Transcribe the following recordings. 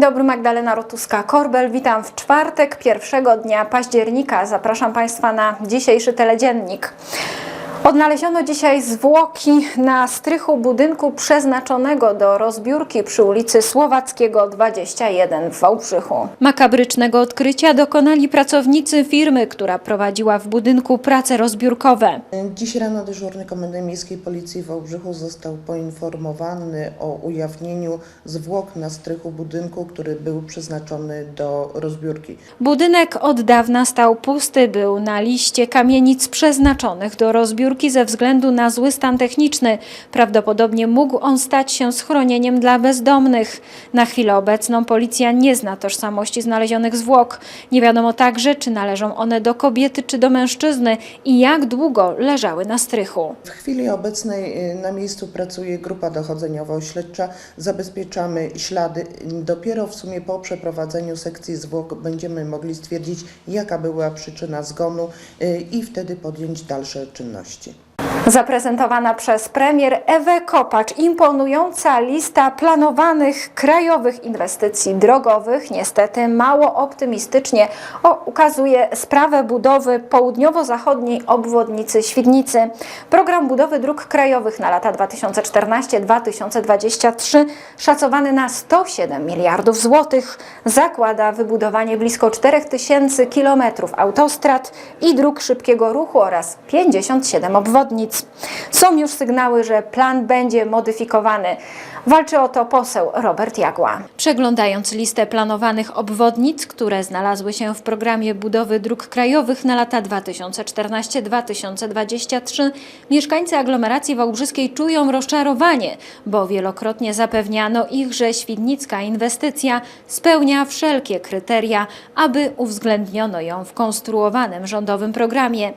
Dobry, Magdalena Rotuska-Korbel. Witam w czwartek, pierwszego dnia października. Zapraszam Państwa na dzisiejszy teledziennik. Odnaleziono dzisiaj zwłoki na strychu budynku przeznaczonego do rozbiórki przy ulicy Słowackiego 21 w Wałbrzychu. Makabrycznego odkrycia dokonali pracownicy firmy, która prowadziła w budynku prace rozbiórkowe. Dziś rano dyżurny komendant miejskiej policji w Wałbrzychu został poinformowany o ujawnieniu zwłok na strychu budynku, który był przeznaczony do rozbiórki. Budynek od dawna stał pusty, był na liście kamienic przeznaczonych do rozbiórki ze względu na zły stan techniczny. Prawdopodobnie mógł on stać się schronieniem dla bezdomnych. Na chwilę obecną policja nie zna tożsamości znalezionych zwłok. Nie wiadomo także, czy należą one do kobiety czy do mężczyzny i jak długo leżały na strychu. W chwili obecnej y, na miejscu pracuje grupa dochodzeniowo-śledcza. Zabezpieczamy ślady. Dopiero w sumie po przeprowadzeniu sekcji zwłok będziemy mogli stwierdzić, jaka była przyczyna zgonu y, i wtedy podjąć dalsze czynności. Zaprezentowana przez premier Ewę Kopacz imponująca lista planowanych krajowych inwestycji drogowych niestety mało optymistycznie ukazuje sprawę budowy południowo-zachodniej obwodnicy Świdnicy. Program budowy dróg krajowych na lata 2014-2023 szacowany na 107 miliardów złotych zakłada wybudowanie blisko 4000 kilometrów autostrad i dróg szybkiego ruchu oraz 57 obwodnic. Są już sygnały, że plan będzie modyfikowany. Walczy o to poseł Robert Jagła. Przeglądając listę planowanych obwodnic, które znalazły się w programie budowy dróg krajowych na lata 2014-2023, mieszkańcy aglomeracji wałbrzyskiej czują rozczarowanie, bo wielokrotnie zapewniano ich, że świdnicka inwestycja spełnia wszelkie kryteria, aby uwzględniono ją w konstruowanym rządowym programie.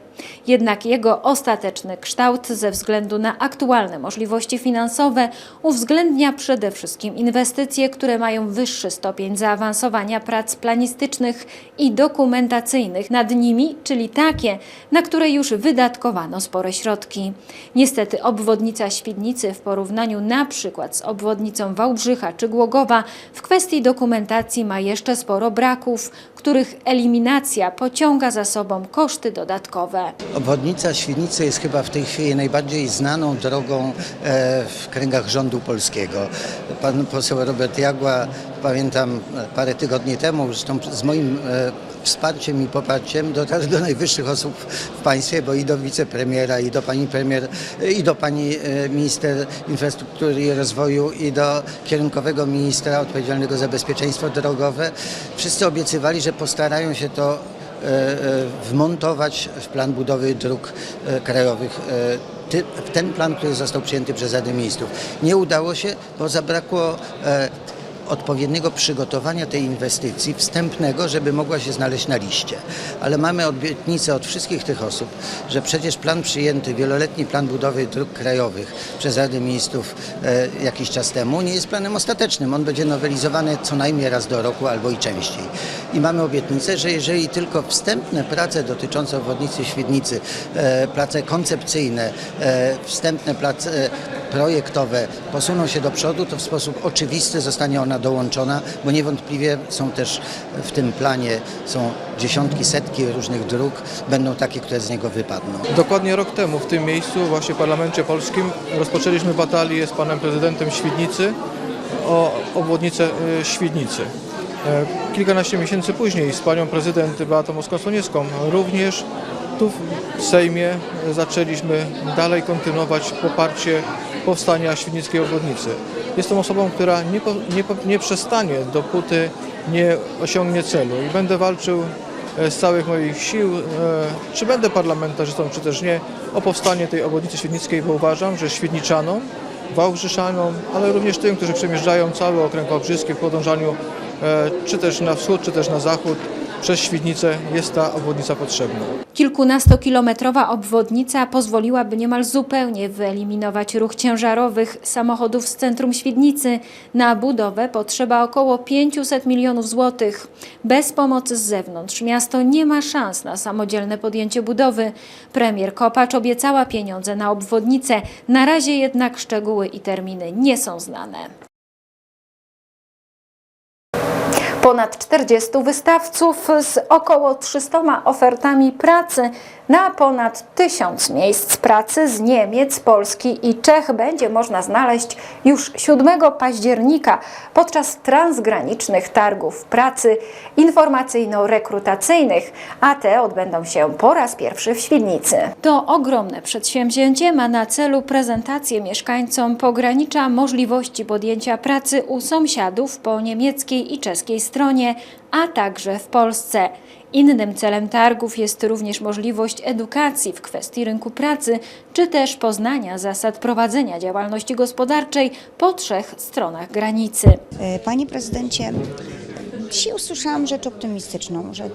Jednak jego ostateczny kształt ze względu na aktualne możliwości finansowe uwzględnia przede wszystkim inwestycje, które mają wyższy stopień zaawansowania prac planistycznych i dokumentacyjnych nad nimi, czyli takie, na które już wydatkowano spore środki. Niestety obwodnica Świdnicy w porównaniu na przykład z obwodnicą Wałbrzycha czy Głogowa w kwestii dokumentacji ma jeszcze sporo braków, których eliminacja pociąga za sobą koszty dodatkowe. Obwodnica Świdnicy jest chyba w tej chwili najbardziej znaną drogą e, w kręgach rządu polskiego. Pan poseł Robert Jagła, pamiętam parę tygodni temu, zresztą z moim e, wsparciem i poparciem dotarł do najwyższych osób w państwie, bo i do wicepremiera, i do pani premier, i do pani e, minister infrastruktury i rozwoju, i do kierunkowego ministra odpowiedzialnego za bezpieczeństwo drogowe. Wszyscy obiecywali, że postarają się to wmontować w plan budowy dróg e, krajowych e, ten plan, który został przyjęty przez Radę Ministrów. Nie udało się, bo zabrakło e, odpowiedniego przygotowania tej inwestycji wstępnego, żeby mogła się znaleźć na liście. Ale mamy obietnicę od wszystkich tych osób, że przecież plan przyjęty, wieloletni plan budowy dróg krajowych przez Radę Ministrów e, jakiś czas temu nie jest planem ostatecznym. On będzie nowelizowany co najmniej raz do roku albo i częściej. I mamy obietnicę, że jeżeli tylko wstępne prace dotyczące obwodnicy Świdnicy, e, prace koncepcyjne, e, wstępne prace projektowe posuną się do przodu, to w sposób oczywisty zostanie ona dołączona, bo niewątpliwie są też w tym planie są dziesiątki, setki różnych dróg, będą takie, które z niego wypadną. Dokładnie rok temu w tym miejscu, właśnie w parlamencie polskim, rozpoczęliśmy batalię z panem prezydentem Świdnicy o obwodnicę y, Świdnicy. E, Kilkanaście miesięcy później z panią prezydent Beatą Moskwa-Słoniewską również tu w Sejmie zaczęliśmy dalej kontynuować poparcie powstania Świdnickiej obwodnicy. Jestem osobą, która nie, nie, nie przestanie, dopóty nie osiągnie celu. I będę walczył e, z całych moich sił, e, czy będę parlamentarzystą, czy też nie, o powstanie tej obwodnicy świdnickiej, bo uważam, że świdniczanom, wałbrzyszanom, ale również tym, którzy przemierzczają cały okręg wałbrzyski w podążaniu e, czy też na wschód, czy też na zachód, przez Świdnicę jest ta obwodnica potrzebna. Kilkunastokilometrowa obwodnica pozwoliłaby niemal zupełnie wyeliminować ruch ciężarowych samochodów z centrum Świdnicy. Na budowę potrzeba około 500 milionów złotych. Bez pomocy z zewnątrz miasto nie ma szans na samodzielne podjęcie budowy. Premier Kopacz obiecała pieniądze na obwodnicę. Na razie jednak szczegóły i terminy nie są znane. Ponad 40 wystawców z około 300 ofertami pracy na ponad 1000 miejsc pracy z Niemiec, Polski i Czech będzie można znaleźć już 7 października podczas transgranicznych targów pracy informacyjno-rekrutacyjnych, a te odbędą się po raz pierwszy w Świdnicy. To ogromne przedsięwzięcie ma na celu prezentację mieszkańcom pogranicza możliwości podjęcia pracy u sąsiadów po niemieckiej i czeskiej stronie, a także w Polsce. Innym celem targów jest również możliwość edukacji w kwestii rynku pracy, czy też poznania zasad prowadzenia działalności gospodarczej po trzech stronach granicy. E, Panie prezydencie, dzisiaj usłyszałam rzecz optymistyczną, że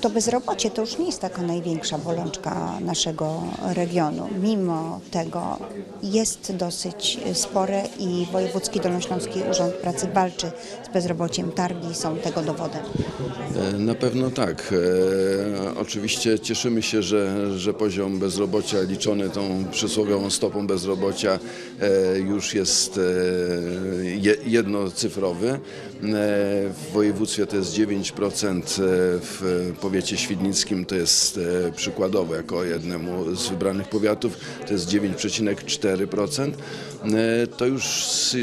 to bezrobocie to już nie jest taka największa bolączka naszego regionu. Mimo tego jest dosyć spore i Wojewódzki Dolnośląski Urząd Pracy walczy z bezrobociem. Targi są tego dowodem. E, Na pewno tak. E, oczywiście cieszymy się, że, że poziom bezrobocia liczony tą przysłowiową stopą bezrobocia e, już jest je, jednocyfrowy. E, w województwie to jest 9%, e, w powiecie świdnickim to jest e, przykładowo jako jednemu z wybranych powiatów to jest 9,4%. E, To już e,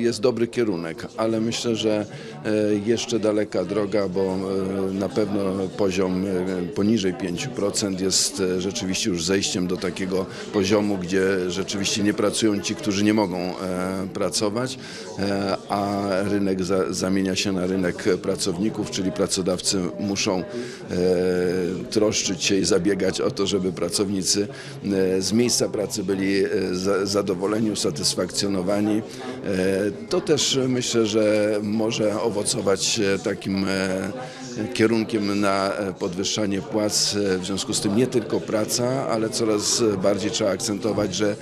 jest dobry kierunek, ale myślę, że e, jeszcze daleka droga, bo na pewno poziom poniżej 5% jest rzeczywiście już zejściem do takiego poziomu, gdzie rzeczywiście nie pracują ci, którzy nie mogą pracować, a rynek za, zamienia się na rynek pracowników, czyli pracodawcy muszą troszczyć się i zabiegać o to, żeby pracownicy z miejsca pracy byli za, zadowoleni, usatysfakcjonowani. E, To też e, myślę, że może owocować e, takim kierunkiem na podwyższanie płac. W związku z tym nie tylko praca, ale coraz bardziej trzeba akcentować, że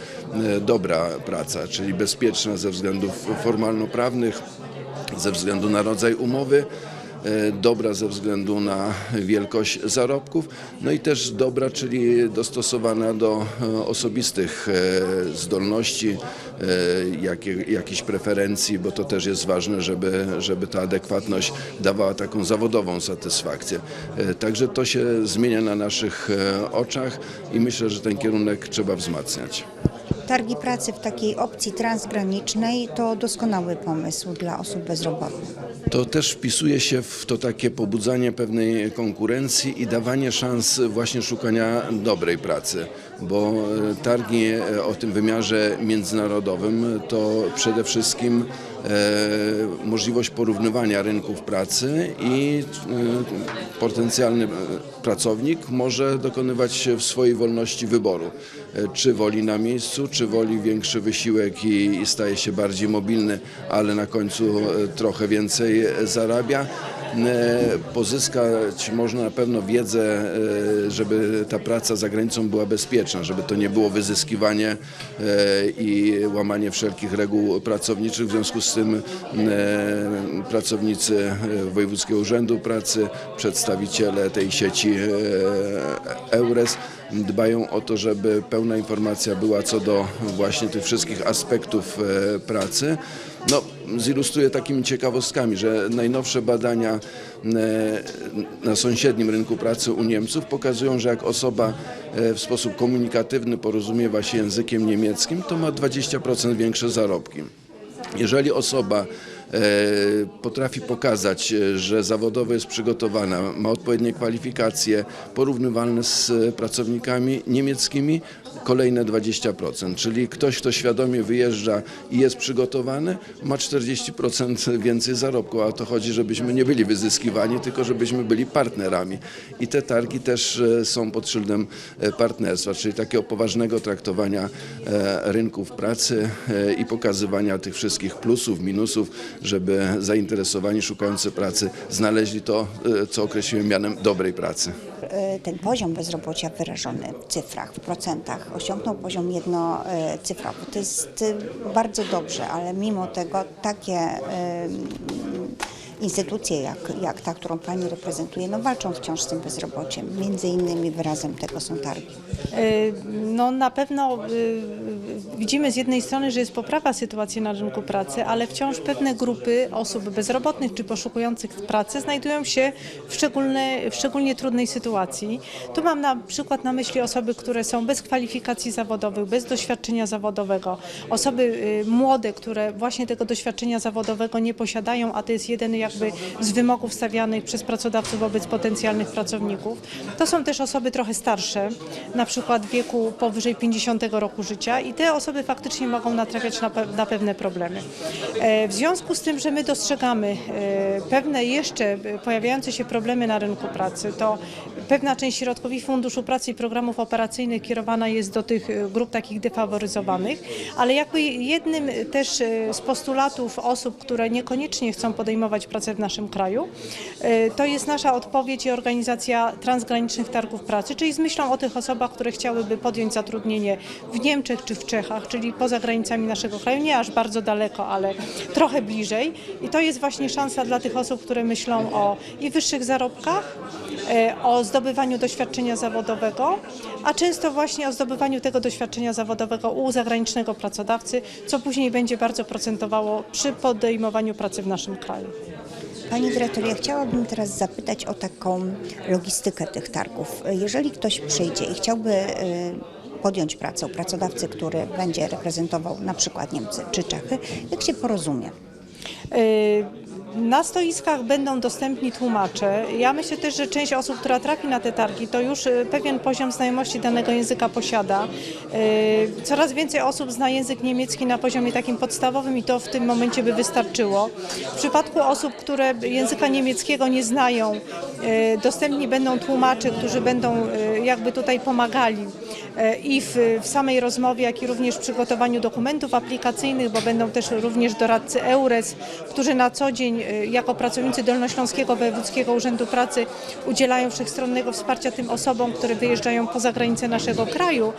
dobra praca, czyli bezpieczna ze względów formalno-prawnych, ze względu na rodzaj umowy, dobra ze względu na wielkość zarobków, no i też dobra, czyli dostosowana do e, osobistych e, zdolności, e, jakie, jakichś preferencji, bo to też jest ważne, żeby, żeby ta adekwatność dawała taką zawodową satysfakcję. E, Także to się zmienia na naszych e, oczach i myślę, że ten kierunek trzeba wzmacniać. Targi pracy w takiej opcji transgranicznej to doskonały pomysł dla osób bezrobotnych. To też wpisuje się w to takie pobudzanie pewnej konkurencji i dawanie szans właśnie szukania dobrej pracy, bo e, targi e, o tym wymiarze międzynarodowym to przede wszystkim możliwość porównywania rynków pracy i e, potencjalny e, pracownik może dokonywać w swojej wolności wyboru, e, czy woli na miejscu, czy woli większy wysiłek i, staje się bardziej mobilny, ale na końcu e, trochę więcej zarabia. E, Pozyskać można na pewno wiedzę, e, żeby ta praca za granicą była bezpieczna, żeby to nie było wyzyskiwanie e, i łamanie wszelkich reguł pracowniczych. W związku z tym pracownicy Wojewódzkiego Urzędu Pracy, przedstawiciele tej sieci EURES dbają o to, żeby pełna informacja była co do właśnie tych wszystkich aspektów pracy. No, zilustruję takimi ciekawostkami, że najnowsze badania e, na sąsiednim rynku pracy u Niemców pokazują, że jak osoba e, w sposób komunikatywny porozumiewa się językiem niemieckim, to ma 20% większe zarobki. Jeżeli osoba e, potrafi pokazać, że zawodowo jest przygotowana, ma odpowiednie kwalifikacje porównywalne z pracownikami niemieckimi, kolejne 20%. Czyli ktoś, kto świadomie wyjeżdża i jest przygotowany, ma 40% więcej zarobku, a to chodzi, żebyśmy nie byli wyzyskiwani, tylko żebyśmy byli partnerami. I te targi też e, są pod szyldem e, partnerstwa, czyli takiego poważnego traktowania e, rynków pracy i pokazywania tych wszystkich plusów, minusów, żeby zainteresowani, szukający pracy znaleźli to, co określiłem mianem dobrej pracy. E, Ten poziom bezrobocia wyrażony w cyfrach, w procentach osiągnął poziom jednocyfrowy. To jest e, bardzo dobrze, ale mimo tego takie e, instytucje jak, jak ta, którą Pani reprezentuje, no walczą wciąż z tym bezrobociem. Między innymi wyrazem tego są targi. Y, No na pewno y, widzimy z jednej strony, że jest poprawa sytuacji na rynku pracy, ale wciąż pewne grupy osób bezrobotnych czy poszukujących pracy znajdują się w, szczególne, w szczególnie trudnej sytuacji. Tu mam na przykład na myśli osoby, które są bez kwalifikacji zawodowych, bez doświadczenia zawodowego, osoby y, młode, które właśnie tego doświadczenia zawodowego nie posiadają, a to jest jeden jakby z wymogów stawianych przez pracodawców wobec potencjalnych pracowników. To są też osoby trochę starsze, na przykład w wieku powyżej 50 roku życia i te osoby faktycznie mogą natrafiać na, pe- na pewne problemy. E, W związku z tym, że my dostrzegamy e, pewne jeszcze e, pojawiające się problemy na rynku pracy, to pewna część środków i Funduszu Pracy i programów operacyjnych kierowana jest do tych e, grup takich defaworyzowanych, ale jakby jednym też e, z postulatów osób, które niekoniecznie chcą podejmować pracę w naszym kraju, e, to jest nasza odpowiedź i organizacja transgranicznych targów pracy, czyli z myślą o tych osobach, które chciałyby podjąć zatrudnienie w Niemczech czy w Czechach, czyli poza granicami naszego kraju, nie aż bardzo daleko, ale trochę bliżej. I to jest właśnie szansa dla tych osób, które myślą o i wyższych zarobkach, e, o zdobywaniu doświadczenia zawodowego, a często właśnie o zdobywaniu tego doświadczenia zawodowego u zagranicznego pracodawcy, co później będzie bardzo procentowało przy podejmowaniu pracy w naszym kraju. Pani dyrektor, ja chciałabym teraz zapytać o taką logistykę tych targów. Jeżeli ktoś przyjdzie i chciałby y, podjąć pracę u pracodawcy, który będzie reprezentował na przykład Niemcy czy Czechy, jak się porozumie? Y, Na stoiskach będą dostępni tłumacze. Ja myślę też, że część osób, która trafi na te targi, to już y, pewien poziom znajomości danego języka posiada. Y, Coraz więcej osób zna język niemiecki na poziomie takim podstawowym i to w tym momencie by wystarczyło. W przypadku osób, które języka niemieckiego nie znają, y, dostępni będą tłumacze, którzy będą jakby tutaj pomagali i w, w samej rozmowie, jak i również w przygotowaniu dokumentów aplikacyjnych, bo będą też również doradcy EURES, którzy na co dzień jako pracownicy Dolnośląskiego Wojewódzkiego Urzędu Pracy udzielają wszechstronnego wsparcia tym osobom, które wyjeżdżają poza granice naszego kraju.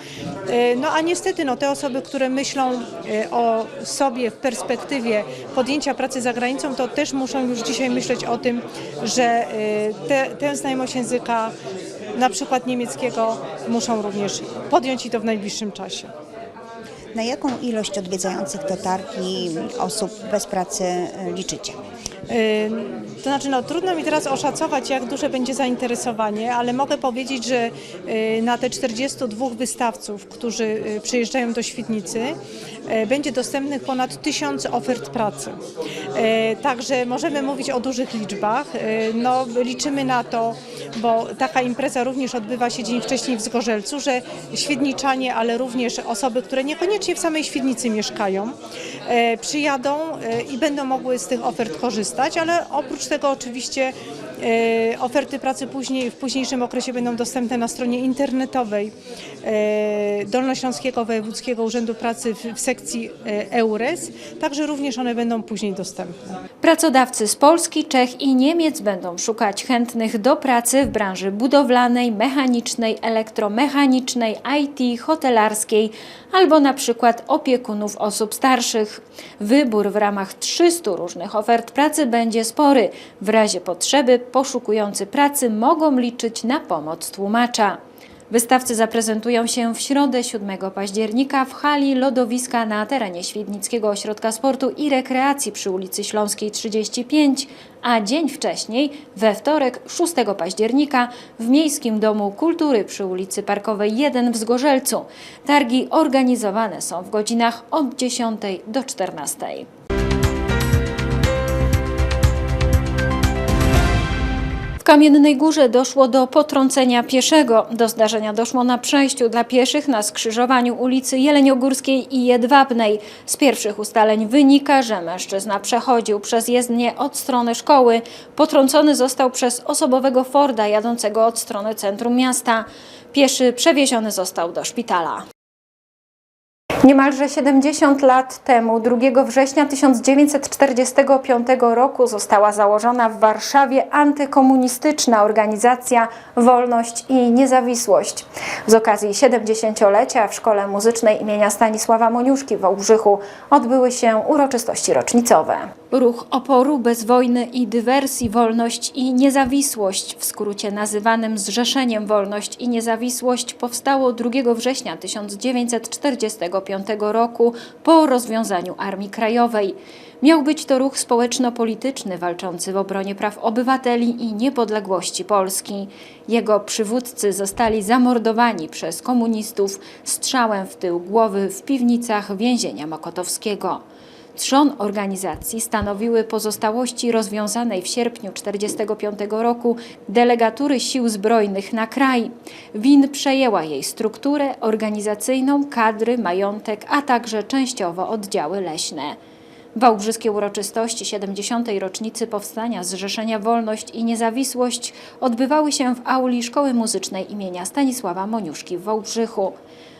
Y, No a niestety no, te osoby, które myślą y, o sobie w perspektywie podjęcia pracy za granicą, to też muszą już dzisiaj myśleć o tym, że y, te, tę znajomość języka na przykład niemieckiego muszą również podjąć i to w najbliższym czasie. Na jaką ilość odwiedzających te targi osób bez pracy y, liczycie? Y, To znaczy, no, trudno mi teraz oszacować, jak duże będzie zainteresowanie, ale mogę powiedzieć, że y, na te 42 wystawców, którzy y, przyjeżdżają do Świdnicy, będzie dostępnych ponad 1000 ofert pracy. Także możemy mówić o dużych liczbach. No, liczymy na to, bo taka impreza również odbywa się dzień wcześniej w Zgorzelcu, że świdniczanie, ale również osoby, które niekoniecznie w samej Świdnicy mieszkają, przyjadą i będą mogły z tych ofert korzystać, ale oprócz tego oczywiście oferty pracy później, w późniejszym okresie będą dostępne na stronie internetowej e, Dolnośląskiego Wojewódzkiego Urzędu Pracy w, w sekcji e, EURES, także również one będą później dostępne. Pracodawcy z Polski, Czech i Niemiec będą szukać chętnych do pracy w branży budowlanej, mechanicznej, elektromechanicznej, IT, hotelarskiej albo na przykład opiekunów osób starszych. Wybór w ramach 300 różnych ofert pracy będzie spory. W razie potrzeby poszukujący pracy mogą liczyć na pomoc tłumacza. Wystawcy zaprezentują się w środę 7 października w hali lodowiska na terenie Świdnickiego Ośrodka Sportu i Rekreacji przy ulicy Śląskiej 35, a dzień wcześniej, we wtorek 6 października w Miejskim Domu Kultury przy ulicy Parkowej 1 w Zgorzelcu. Targi organizowane są w godzinach od 10 do 14. Kamiennej Górze doszło do potrącenia pieszego. Do zdarzenia doszło na przejściu dla pieszych na skrzyżowaniu ulicy Jeleniogórskiej i Jedwabnej. Z pierwszych ustaleń wynika, że mężczyzna przechodził przez jezdnię od strony szkoły. Potrącony został przez osobowego Forda jadącego od strony centrum miasta. Pieszy przewieziony został do szpitala. Niemalże 70 lat temu, 2 września 1945 roku, została założona w Warszawie antykomunistyczna organizacja Wolność i Niezawisłość. Z okazji 70-lecia w Szkole Muzycznej imienia Stanisława Moniuszki w Wałbrzychu odbyły się uroczystości rocznicowe. Ruch oporu bez wojny i dywersji Wolność i Niezawisłość, w skrócie nazywanym Zrzeszeniem Wolność i Niezawisłość, powstało 2 września 1945 roku po rozwiązaniu Armii Krajowej. Miał być to ruch społeczno-polityczny walczący w obronie praw obywateli i niepodległości Polski. Jego przywódcy zostali zamordowani przez komunistów strzałem w tył głowy w piwnicach więzienia Mokotowskiego. Trzon organizacji stanowiły pozostałości rozwiązanej w sierpniu 1945 roku delegatury sił zbrojnych na kraj. WIN przejęła jej strukturę organizacyjną, kadry, majątek, a także częściowo oddziały leśne. Wałbrzyskie uroczystości 70. rocznicy powstania Zrzeszenia Wolność i Niezawisłość odbywały się w auli Szkoły Muzycznej imienia Stanisława Moniuszki w Wałbrzychu.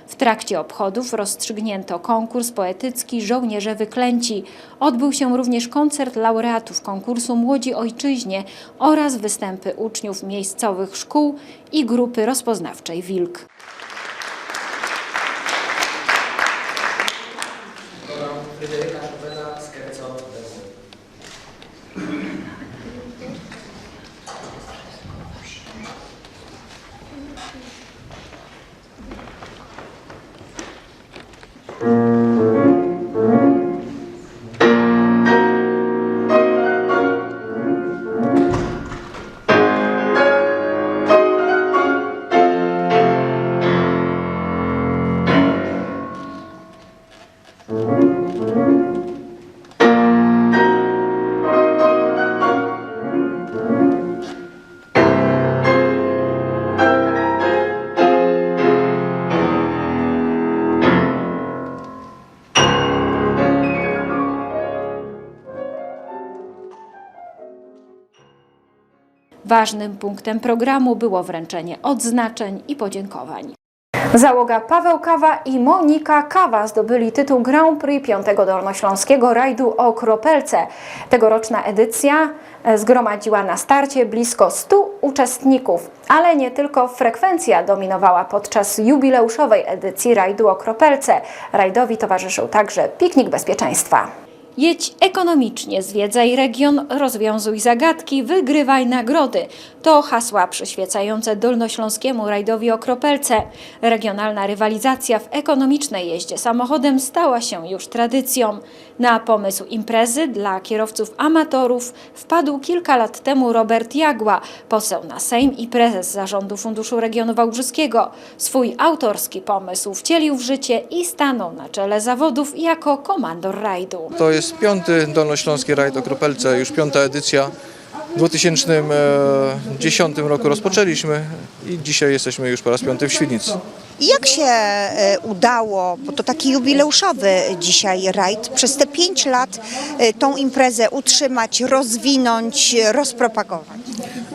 W trakcie obchodów rozstrzygnięto konkurs poetycki Żołnierze Wyklęci. Odbył się również koncert laureatów konkursu Młodzi Ojczyźnie oraz występy uczniów miejscowych szkół i grupy rozpoznawczej Wilk. Ważnym punktem programu było wręczenie odznaczeń i podziękowań. Załoga Paweł Kawa i Monika Kawa zdobyli tytuł Grand Prix 5 Dolnośląskiego rajdu o Kropelce. Tegoroczna edycja e, zgromadziła na starcie blisko 100 uczestników, ale nie tylko frekwencja dominowała podczas jubileuszowej edycji rajdu o Kropelce. Rajdowi towarzyszył także piknik bezpieczeństwa. Jedź ekonomicznie, zwiedzaj region, rozwiązuj zagadki, wygrywaj nagrody. To hasła przyświecające Dolnośląskiemu rajdowi o Kropelce. Regionalna rywalizacja w ekonomicznej jeździe samochodem stała się już tradycją. Na pomysł imprezy dla kierowców amatorów wpadł kilka lat temu Robert Jagła, poseł na Sejm i prezes zarządu Funduszu Regionu Wałbrzyskiego. Swój autorski pomysł wcielił w życie i stanął na czele zawodów jako komandor rajdu. To jest piąty Dolnośląski Rajd o Kropelce, już piąta edycja. W 2010 roku rozpoczęliśmy i dzisiaj jesteśmy już po raz piąty w Świdnicy. Jak się e, udało, bo to taki jubileuszowy dzisiaj rajd, przez te pięć lat e, tą imprezę utrzymać, rozwinąć, rozpropagować?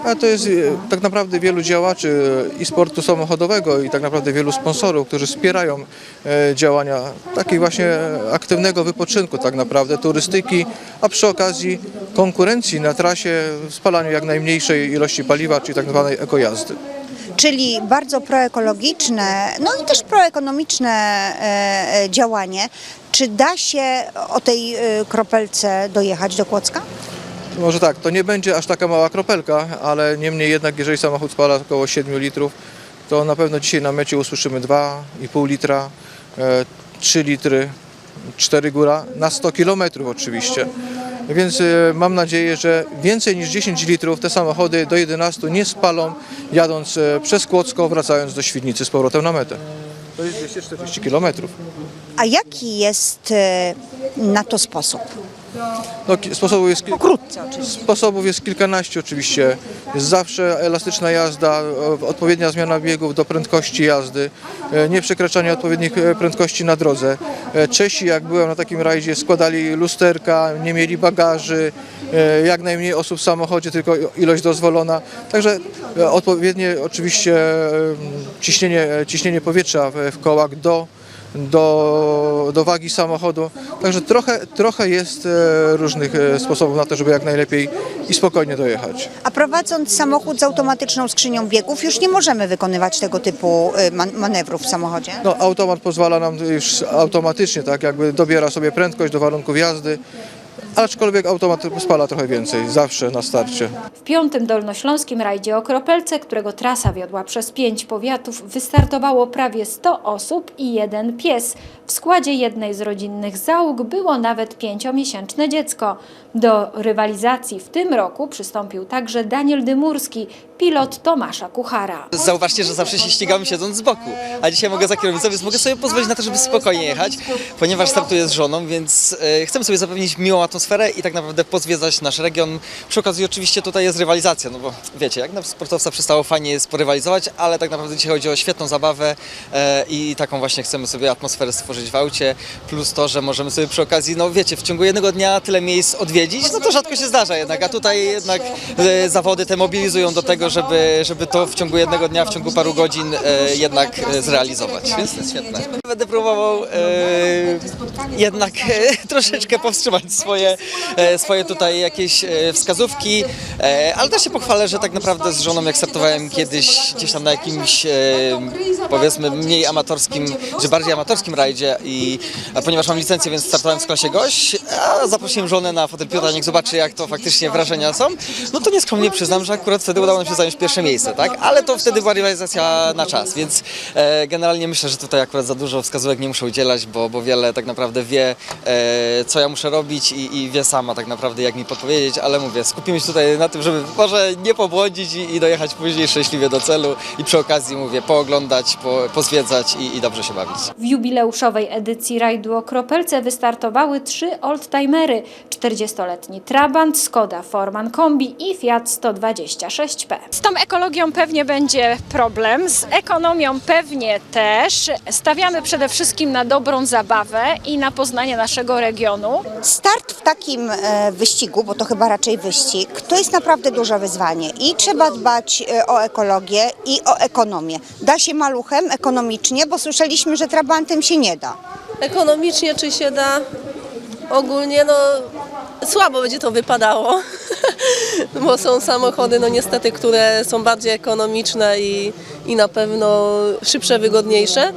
A to jest e, tak naprawdę wielu działaczy i sportu samochodowego i tak naprawdę wielu sponsorów, którzy wspierają działania takiej właśnie aktywnego wypoczynku tak naprawdę, turystyki, a przy okazji konkurencji na trasie w spalaniu jak najmniejszej ilości paliwa, czyli tak zwanej ekojazdy. Czyli bardzo proekologiczne, no i też proekonomiczne e, e, działanie. Czy da się o tej e, kropelce dojechać do Kłodzka? Może tak, to nie będzie aż taka mała kropelka, ale niemniej jednak, jeżeli samochód spala około 7 litrów, to na pewno dzisiaj na mecie usłyszymy 2,5 litra, e, 3 litry, 4 góra, na 100 kilometrów oczywiście. Więc e, mam nadzieję, że więcej niż 10 litrów te samochody do 11 nie spalą, jadąc e, przez Kłodzko, wracając do Świdnicy z powrotem na metę. To jest 240 kilometrów. A jaki jest e, na to sposób? No, sposobów jest. Sposobów jest kilkanaście oczywiście. Jest zawsze elastyczna jazda, odpowiednia zmiana biegów do prędkości jazdy, e, nieprzekraczanie odpowiednich e, prędkości na drodze. E, Czesi, jak byłem na takim rajdzie, składali lusterka, nie mieli bagaży, jak najmniej osób w samochodzie, tylko ilość dozwolona. Także odpowiednie oczywiście ciśnienie, ciśnienie powietrza w kołach do do, do wagi samochodu. Także trochę, trochę jest e, różnych e, sposobów na to, żeby jak najlepiej i spokojnie dojechać. A prowadząc samochód z automatyczną skrzynią biegów już nie możemy wykonywać tego typu man- manewrów w samochodzie? No, automat pozwala nam już automatycznie, tak jakby dobiera sobie prędkość do warunków jazdy, aczkolwiek automat spala trochę więcej, zawsze na starcie. W piątym dolnośląskim rajdzie o Kropelce, którego trasa wiodła przez pięć powiatów, wystartowało prawie 100 osób i jeden pies. W składzie jednej z rodzinnych załóg było nawet pięciomiesięczne dziecko. Do rywalizacji w tym roku przystąpił także Daniel Dymurski, pilot Tomasza Kuchara. Zauważcie, że zawsze się ścigamy siedząc z boku, a dzisiaj mogę za kierownicą, więc mogę sobie pozwolić na to, żeby spokojnie jechać, ponieważ startuję z żoną, więc e, chcemy sobie zapewnić miłą atmosferę i tak naprawdę pozwiedzać nasz region. Przy okazji oczywiście tutaj jest rywalizacja, no bo wiecie, jak na sportowca przystało fajnie jest porywalizować, ale tak naprawdę dzisiaj chodzi o świetną zabawę e, i taką właśnie chcemy sobie atmosferę stworzyć w aucie, plus to, że możemy sobie przy okazji, no wiecie, w ciągu jednego dnia tyle miejsc odwiedzić, no to rzadko się zdarza jednak, a tutaj jednak e, zawody te mobilizują do tego, żeby, żeby to w ciągu jednego dnia, w ciągu paru godzin e, jednak e, zrealizować, więc to jest świetne. Będę próbował e, jednak e, troszeczkę powstrzymać swoje, e, swoje tutaj jakieś e, wskazówki, e, ale też się pochwalę, że tak naprawdę z żoną jak startowałem kiedyś gdzieś tam na jakimś e, powiedzmy mniej amatorskim, czy bardziej amatorskim rajdzie i ponieważ mam licencję, więc startowałem w klasie gość, a zaprosiłem żonę na fotel pilota, niech zobaczy jak to faktycznie wrażenia są, no to nieskromnie przyznam, że akurat wtedy udało nam się zająć pierwsze miejsce, tak? Ale to wtedy była rywalizacja na czas, więc e, generalnie myślę, że tutaj akurat za dużo wskazówek nie muszę udzielać, bo, bo wiele tak naprawdę wie, e, co ja muszę robić i, i wie sama tak naprawdę, jak mi podpowiedzieć, ale mówię, skupimy się tutaj na tym, żeby może nie pobłądzić i, i dojechać później szczęśliwie do celu i przy okazji, mówię, pooglądać, po, pozwiedzać i, i dobrze się bawić. W jubileuszowej edycji rajdu o Kropelce wystartowały trzy oldtimery: 40-letni Trabant, Skoda Forman Kombi i Fiat 126P. Z tą ekologią pewnie będzie problem, z ekonomią pewnie też. Stawiamy przede wszystkim na dobrą zabawę i na poznanie naszego regionu. Start w takim e, wyścigu, bo to chyba raczej wyścig, to jest naprawdę duże wyzwanie i trzeba dbać e, o ekologię i o ekonomię. Da się maluchem ekonomicznie, bo słyszeliśmy, że trabantem się nie da. Ekonomicznie czy się da? Ogólnie no słabo będzie to wypadało, bo są samochody no niestety, które są bardziej ekonomiczne i, i na pewno szybsze, wygodniejsze,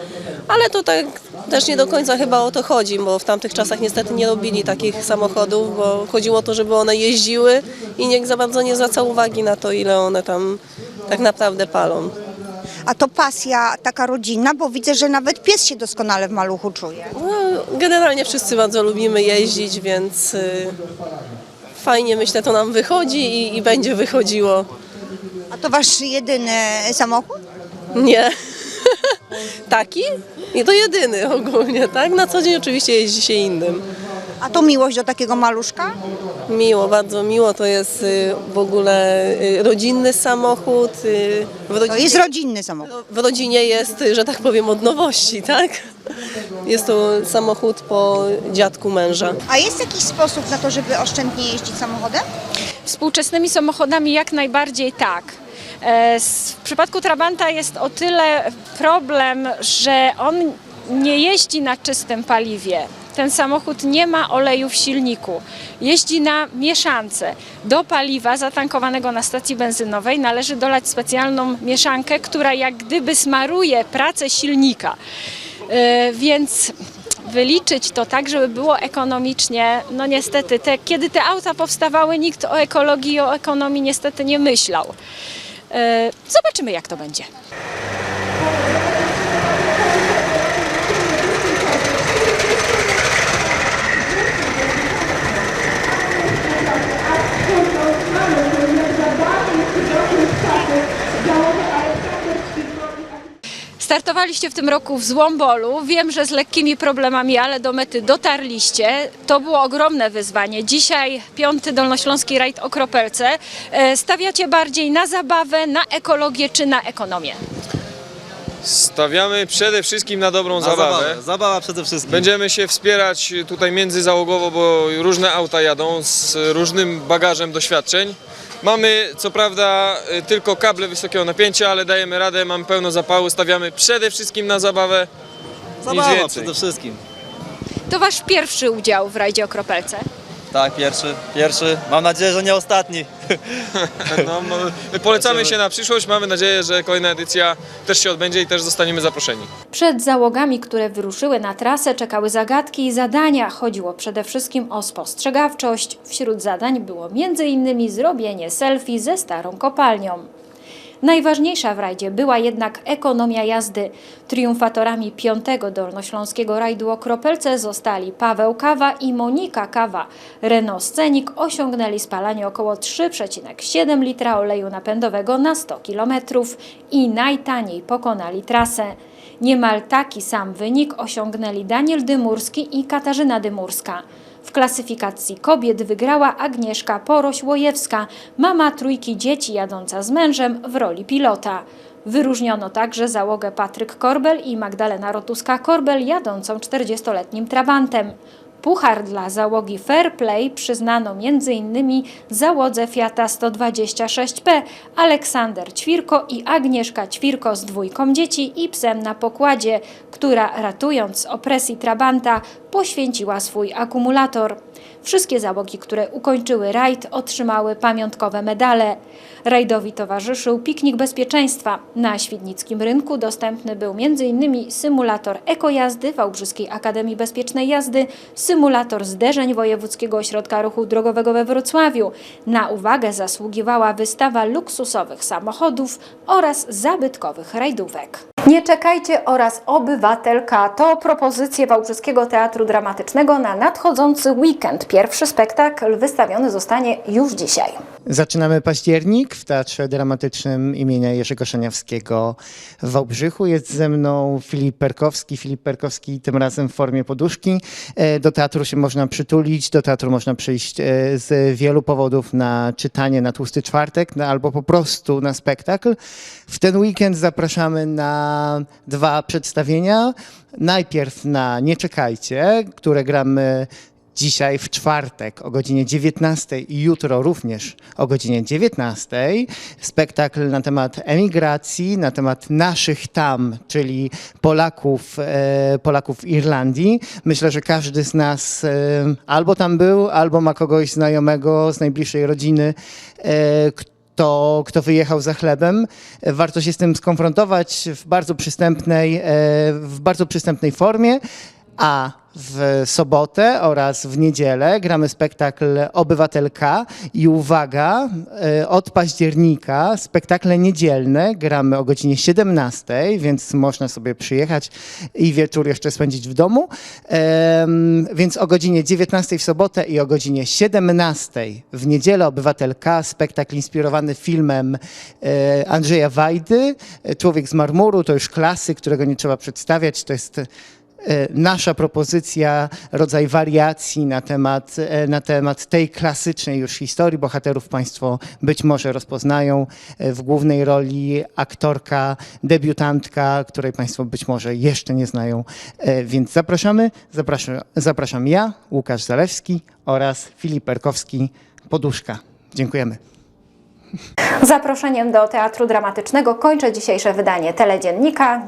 ale to tak też nie do końca chyba o to chodzi, bo w tamtych czasach niestety nie robili takich samochodów, bo chodziło o to, żeby one jeździły i nikt za bardzo nie zwracał uwagi na to, ile one tam tak naprawdę palą. A to pasja taka rodzinna, bo widzę, że nawet pies się doskonale w maluchu czuje. No, generalnie wszyscy bardzo lubimy jeździć, więc y, fajnie myślę to nam wychodzi i, i będzie wychodziło. A to wasz jedyny samochód? Nie. Taki? Nie to jedyny ogólnie, tak? Na co dzień oczywiście jeździ się innym. A to miłość do takiego maluszka? Miło, bardzo miło. To jest y, w ogóle y, rodzinny samochód. y, W To rodzinie, jest rodzinny samochód. w rodzinie jest, y, że tak powiem, od nowości, tak? Jest to samochód po dziadku męża. A jest jakiś sposób na to, żeby oszczędnie jeździć samochodem? Współczesnymi samochodami jak najbardziej tak. E, s- W przypadku Trabanta jest o tyle problem, że on nie jeździ na czystym paliwie. Ten samochód nie ma oleju w silniku. Jeździ na mieszance. Do paliwa zatankowanego na stacji benzynowej należy dolać specjalną mieszankę, która jak gdyby smaruje pracę silnika. E, Więc wyliczyć to tak, żeby było ekonomicznie, no niestety, te, kiedy te auta powstawały, nikt o ekologii i o ekonomii niestety nie myślał. E, Zobaczymy, jak to będzie. Startowaliście w tym roku w Złombolu. Wiem, że z lekkimi problemami, ale do mety dotarliście. To było ogromne wyzwanie. Dzisiaj piąty Dolnośląski Rajd o Kropelce. E, Stawiacie bardziej na zabawę, na ekologię czy na ekonomię? Stawiamy przede wszystkim na dobrą zabawę. Zabawa przede wszystkim. Będziemy się wspierać tutaj międzyzałogowo, bo różne auta jadą z różnym bagażem doświadczeń. Mamy co prawda y, tylko kable wysokiego napięcia, ale dajemy radę, mamy pełno zapału, stawiamy przede wszystkim na zabawę. Zabawa więcej. przede wszystkim. To wasz pierwszy udział w rajdzie o Kropelce. Tak, pierwszy, pierwszy. Mam nadzieję, że nie ostatni. No, no, polecamy się na przyszłość. Mamy nadzieję, że kolejna edycja też się odbędzie i też zostaniemy zaproszeni. Przed załogami, które wyruszyły na trasę, czekały zagadki i zadania. Chodziło przede wszystkim o spostrzegawczość. Wśród zadań było m.in. zrobienie selfie ze starą kopalnią. Najważniejsza w rajdzie była jednak ekonomia jazdy. Triumfatorami piątego dolnośląskiego rajdu o Kropelce zostali Paweł Kawa i Monika Kawa. Renault Scenic osiągnęli spalanie około 3,7 litra oleju napędowego na 100 km i najtaniej pokonali trasę. Niemal taki sam wynik osiągnęli Daniel Dymurski i Katarzyna Dymurska. W klasyfikacji kobiet wygrała Agnieszka Poroś-Łojewska, mama trójki dzieci jadąca z mężem w roli pilota. Wyróżniono także załogę Patryk Korbel i Magdalena Rotuska-Korbel jadącą 40-letnim Trabantem. Puchar dla załogi Fair Play przyznano m.in. załodze Fiata 126P Aleksander Ćwirko i Agnieszka Ćwirko z dwójką dzieci i psem na pokładzie, która ratując z opresji Trabanta poświęciła swój akumulator. Wszystkie załogi, które ukończyły rajd, otrzymały pamiątkowe medale. Rajdowi towarzyszył piknik bezpieczeństwa. Na Świdnickim Rynku dostępny był m.in. symulator ekojazdy Wałbrzyskiej Akademii Bezpiecznej Jazdy, symulator zderzeń Wojewódzkiego Ośrodka Ruchu Drogowego we Wrocławiu. Na uwagę zasługiwała wystawa luksusowych samochodów oraz zabytkowych rajdówek. Nie czekajcie oraz Obywatelka to propozycje Wałbrzyskiego Teatru Dramatycznego na nadchodzący weekend. Pierwszy spektakl wystawiony zostanie już dzisiaj. Zaczynamy październik w Teatrze Dramatycznym imienia Jerzego Szaniawskiego w Wałbrzychu. Jest ze mną Filip Perkowski. Filip Perkowski tym razem w formie poduszki. E, Do teatru się można przytulić, do teatru można przyjść e, z wielu powodów na czytanie na Tłusty Czwartek no, albo po prostu na spektakl. W ten weekend zapraszamy na dwa przedstawienia. Najpierw na Nie czekajcie, które gramy dzisiaj w czwartek o godzinie 19 i jutro również o godzinie 19. Spektakl na temat emigracji, na temat naszych tam, czyli Polaków, e, Polaków w Irlandii. Myślę, że każdy z nas e, albo tam był, albo ma kogoś znajomego z najbliższej rodziny, e, kto, kto wyjechał za chlebem. Warto się z tym skonfrontować w bardzo przystępnej, e, w bardzo przystępnej formie. A w sobotę oraz w niedzielę gramy spektakl Obywatelka i uwaga, e, od października spektakle niedzielne gramy o godzinie 17, więc można sobie przyjechać i wieczór jeszcze spędzić w domu. Więc o godzinie 19 w sobotę i o godzinie 17 w niedzielę Obywatelka, spektakl inspirowany filmem e, Andrzeja Wajdy, e, Człowiek z marmuru, to już klasyk, którego nie trzeba przedstawiać, to jest nasza propozycja, rodzaj wariacji na temat, e, na temat tej klasycznej już historii. Bohaterów Państwo być może rozpoznają e, w głównej roli aktorka, debiutantka, której Państwo być może jeszcze nie znają. E, Więc zapraszamy. Zapraszam, zapraszam ja, Łukasz Zalewski oraz Filip Perkowski, Poduszka. Dziękujemy. Zaproszeniem do Teatru Dramatycznego kończę dzisiejsze wydanie Teledziennika.